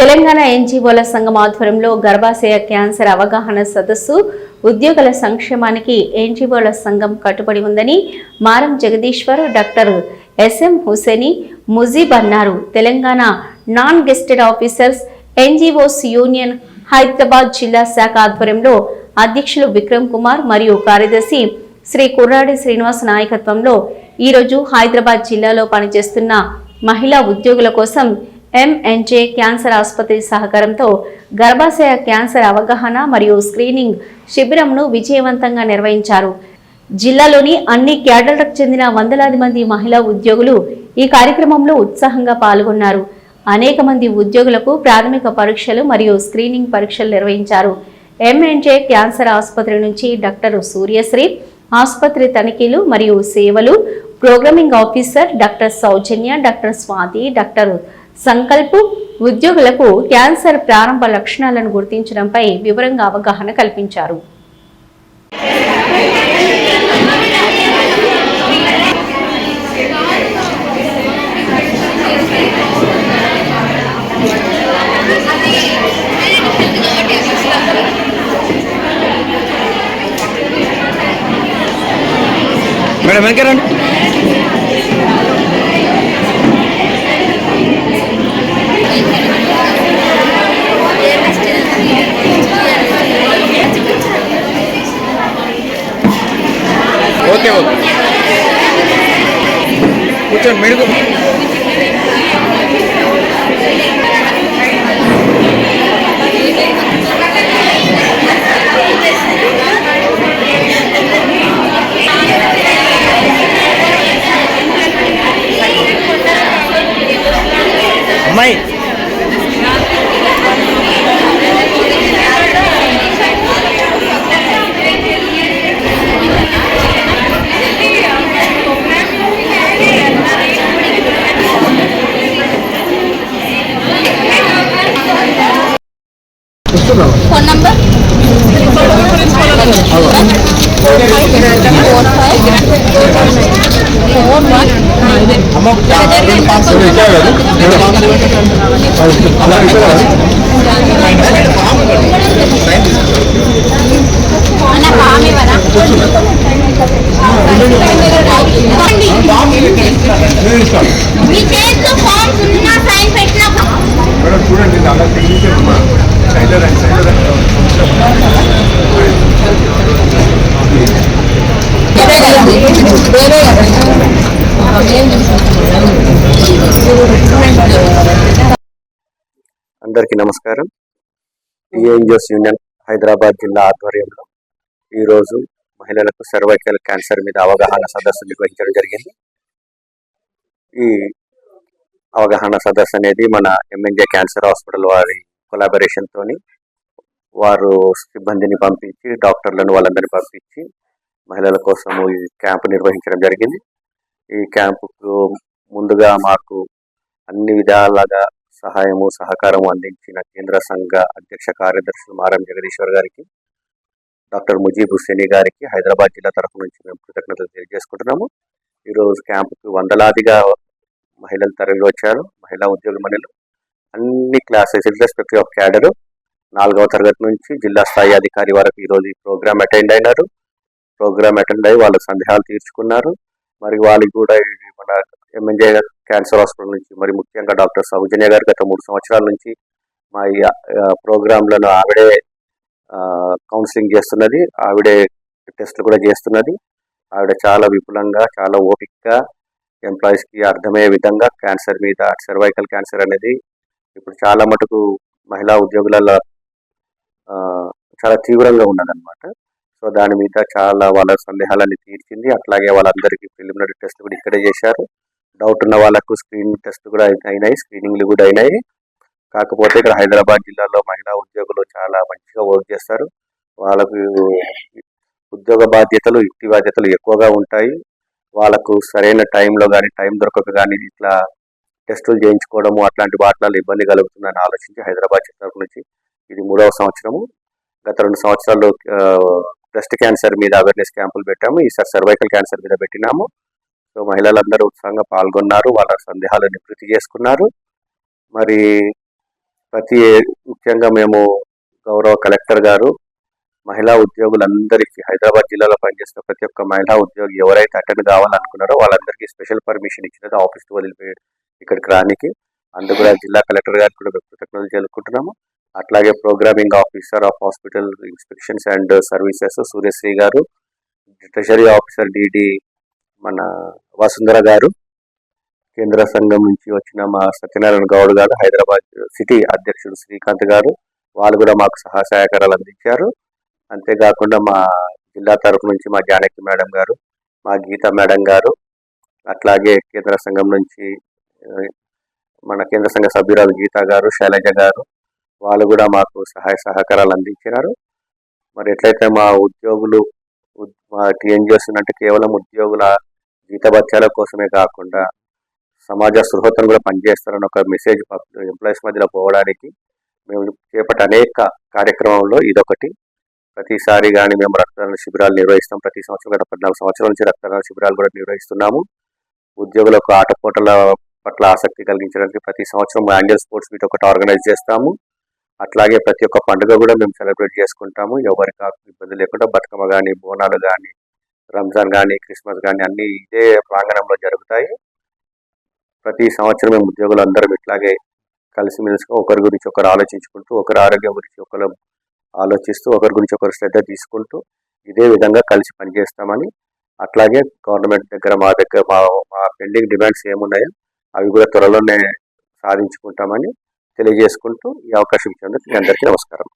తెలంగాణ ఎన్జీఓల సంఘం ఆధ్వర్యంలో గర్భాశయ క్యాన్సర్ అవగాహన సదస్సు ఉద్యోగుల సంక్షేమానికి ఎన్జీఓల సంఘం కట్టుబడి ఉందని మారం జగదీశ్వర్ డాక్టర్ ఎస్ఎం హుసేని ముజీబ్ అన్నారు. Telangana non gazetted officers NGOs union Hyderabad జిల్లా శాఖ ఆధ్వర్యంలో అధ్యక్షులు విక్రమ్ కుమార్ మరియు కార్యదర్శి శ్రీ కుర్రాడి శ్రీనివాస్ నాయకత్వంలో ఈరోజు హైదరాబాద్ జిల్లాలో పనిచేస్తున్న మహిళా ఉద్యోగుల కోసం ఎంఎన్జే క్యాన్సర్ ఆసుపత్రి సహకారంతో గర్భాశయ క్యాన్సర్ అవగాహన మరియు స్క్రీనింగ్ శిబిరంను విజయవంతంగా నిర్వహించారు. జిల్లాలోని అన్ని క్యాడర్లకు చెందిన వందలాది మంది మహిళా ఉద్యోగులు ఈ కార్యక్రమంలో ఉత్సాహంగా పాల్గొన్నారు. అనేక మంది ఉద్యోగులకు ప్రాథమిక పరీక్షలు మరియు స్క్రీనింగ్ పరీక్షలు నిర్వహించారు. ఎంఎన్జే క్యాన్సర్ ఆసుపత్రి నుంచి డాక్టర్ సూర్యశ్రీ ఆసుపత్రి తనిఖీలు మరియు సేవలు programming officer doctor Soujanya doctor Swathi doctor Sankalp ఉద్యోగులకు క్యాన్సర్ ప్రారంభ లక్షణాలను గుర్తించడంపై వివరంగా అవగాహన కల్పించారు. మేడం వెనక కొంచెం మెడుగు. అమ్మాయి. చూడండి ఇది అలా సైలర్ అండ్ సైలర్ అండ్ అందరికీ నమస్కారం. టీఎన్జిఓస్ యూనియన్ హైదరాబాద్ జిల్లా ఆధ్వర్యంలో ఈరోజు మహిళలకు సర్వైకల్ క్యాన్సర్ మీద అవగాహన సదస్సు నిర్వహించడం జరిగింది. ఈ అవగాహన సదస్సు అనేది మన ఎంఎన్జే క్యాన్సర్ హాస్పిటల్ వారి కొలాబరేషన్ వారు సిబ్బందిని పంపించి డాక్టర్లను వాళ్ళందరినీ పంపించి మహిళల కోసము ఈ క్యాంపు నిర్వహించడం జరిగింది. ఈ క్యాంపుకు ముందుగా మాకు అన్ని విధాలుగా సహాయము సహకారము అందించిన కేంద్ర సంఘ అధ్యక్ష కార్యదర్శి మారం జగదీశ్వర్ గారికి డాక్టర్ ముజీబ్ హుస్సేని గారికి హైదరాబాద్ జిల్లా తరఫు నుంచి మేము కృతజ్ఞతలు తెలియజేసుకుంటున్నాము. ఈరోజు క్యాంపుకి వందలాదిగా మహిళలు తరలి వచ్చారు. మహిళా ఉద్యోగ మహిళలు. అన్ని క్లాసెస్ ఇర్రెస్పెక్టివ్ ఆఫ్ క్యాడరు నాలుగవ తరగతి నుంచి జిల్లా స్థాయి అధికారి వరకు ఈరోజు ఈ ప్రోగ్రామ్ అటెండ్ అయినారు. ప్రోగ్రామ్ అటెండ్ అయ్యి వాళ్ళ సందేహాలు తీర్చుకున్నారు. మరి వాళ్ళకి కూడా మన ఎంఎన్జే క్యాన్సర్ హాస్పిటల్ నుంచి మరి ముఖ్యంగా డాక్టర్ సౌజన్య గారు గత మూడు సంవత్సరాల నుంచి మా ఈ ప్రోగ్రాంలను ఆవిడే కౌన్సిలింగ్ చేస్తున్నది. ఆవిడే టెస్ట్లు కూడా చేస్తున్నది. ఆవిడ చాలా విపులంగా చాలా ఓపికగా ఎంప్లాయీస్కి అర్థమయ్యే విధంగా క్యాన్సర్ మీద సర్వైకల్ క్యాన్సర్ అనేది ఇప్పుడు చాలా మటుకు మహిళా ఉద్యోగులలో చాలా తీవ్రంగా ఉన్నదన్నమాట. సో దాని మీద చాలా వాళ్ళ సందేహాలన్నీ తీర్చింది. అట్లాగే వాళ్ళందరికీ ప్రిలిమినరీ టెస్ట్ కూడా ఇక్కడే చేశారు. డౌట్ ఉన్న వాళ్ళకు స్క్రీనింగ్ టెస్ట్ కూడా అయినాయి స్క్రీనింగ్లు కూడా అయినాయి. కాకపోతే ఇక్కడ హైదరాబాద్ జిల్లాలో మహిళా ఉద్యోగులు చాలా మంచిగా వర్క్ చేస్తారు. వాళ్ళకు ఉద్యోగ బాధ్యతలు యుక్తి బాధ్యతలు ఎక్కువగా ఉంటాయి. వాళ్ళకు సరైన టైంలో కానీ టైం దొరకక కానీ ఇట్లా టెస్టులు చేయించుకోవడము అట్లాంటి వాటిలో ఇబ్బంది కలుగుతుందని ఆలోచించి హైదరాబాద్ చిత్రం నుంచి ఇది మూడవ సంవత్సరము. గత రెండు సంవత్సరాలు బ్రెస్ట్ క్యాన్సర్ మీద అవేర్నెస్ క్యాంపులు పెట్టాము. ఈసారి సర్వైకల్ క్యాన్సర్ మీద పెట్టినాము. సో మహిళలందరూ ఉత్సాహంగా పాల్గొన్నారు. వాళ్ళ సందేహాలు నివృత్తి చేసుకున్నారు. మరి ప్రతి ముఖ్యంగా మేము గౌరవ కలెక్టర్ గారు మహిళా ఉద్యోగులందరికీ హైదరాబాద్ జిల్లాలో పనిచేస్తున్న ప్రతి ఒక్క మహిళా ఉద్యోగి ఎవరైతే అటెండ్ కావాలనుకున్నారో వాళ్ళందరికీ స్పెషల్ పర్మిషన్ ఇచ్చినది ఆఫీస్కి వదిలిపోయి ఇక్కడికి రానికి. అందుకు కూడా జిల్లా కలెక్టర్ గారికి కూడా కృతజ్ఞతలు తెలుపుకుంటున్నాము అట్లాగే programming officer of hospital inspections and services Suryasri గారు ట్రెషరీ ఆఫీసర్ డిడి మన వసుంధర గారు కేంద్ర సంఘం నుంచి వచ్చిన మా సత్యనారాయణ గౌడ్ గారు హైదరాబాద్ సిటీ అధ్యక్షుడు శ్రీకాంత్ గారు వాళ్ళు కూడా మాకు సహాయ సహకారాలు అందించారు. అంతేకాకుండా మా జిల్లా తరఫు నుంచి మా జానకి మేడం గారు మా గీత మేడం గారు అట్లాగే కేంద్ర సంఘం నుంచి మన కేంద్ర సంఘ సభ్యురాలు గీత గారు శైలజ గారు వాళ్ళు కూడా మాకు సహాయ సహకారాలు అందించినారు. మరి ఎట్లయితే మా ఉద్యోగులు ఉద్- మా టీఎన్జిఓస్ అంటే కేవలం ఉద్యోగుల జీతభత్యాల కోసమే కాకుండా సమాజ సృహతను కూడా పనిచేస్తారని ఒక మెసేజ్ ఎంప్లాయీస్ మధ్యలో పోవడానికి మేము చేపట్టే అనేక కార్యక్రమంలో ఇదొకటి. ప్రతిసారి కానీ మేము రక్తదాన శిబిరాలు నిర్వహిస్తాం. ప్రతి సంవత్సరం గత పద్నాలుగు సంవత్సరాల నుంచి రక్తదాన శిబిరాలు కూడా నిర్వహిస్తున్నాము. ఉద్యోగులకు ఆటపోటల పట్ల ఆసక్తి కలిగించడానికి ప్రతి సంవత్సరం యాన్యువల్ స్పోర్ట్స్ మీట్ ఒకటి ఆర్గనైజ్ చేస్తాము. అట్లాగే ప్రతి ఒక్క పండుగ కూడా మేము సెలబ్రేట్ చేసుకుంటాము. ఎవరికి ఇబ్బంది లేకుండా బతుకమ్మ కానీ బోనాలు కానీ రంజాన్ కానీ క్రిస్మస్ కానీ అన్ని ఇదే ప్రాంగణంలో జరుగుతాయి. ప్రతి సంవత్సరం మేము ఉద్యోగులు అందరం ఇట్లాగే కలిసిమెలిసిగా ఒకరి గురించి ఒకరు ఆలోచించుకుంటూ ఒకరి ఆరోగ్యం గురించి ఒకరు ఆలోచిస్తూ ఒకరి గురించి ఒకరు శ్రద్ధ తీసుకుంటూ ఇదే విధంగా కలిసి పనిచేస్తామని అట్లాగే గవర్నమెంట్ దగ్గర మా దగ్గర మా మా పెండింగ్ డిమాండ్స్ ఏమున్నాయో అవి కూడా త్వరలోనే సాధించుకుంటామని తెలియజేసుకుంటూ ఈ అవకాశం ఇచ్చినందుకు మీ అందరికీ నమస్కారం.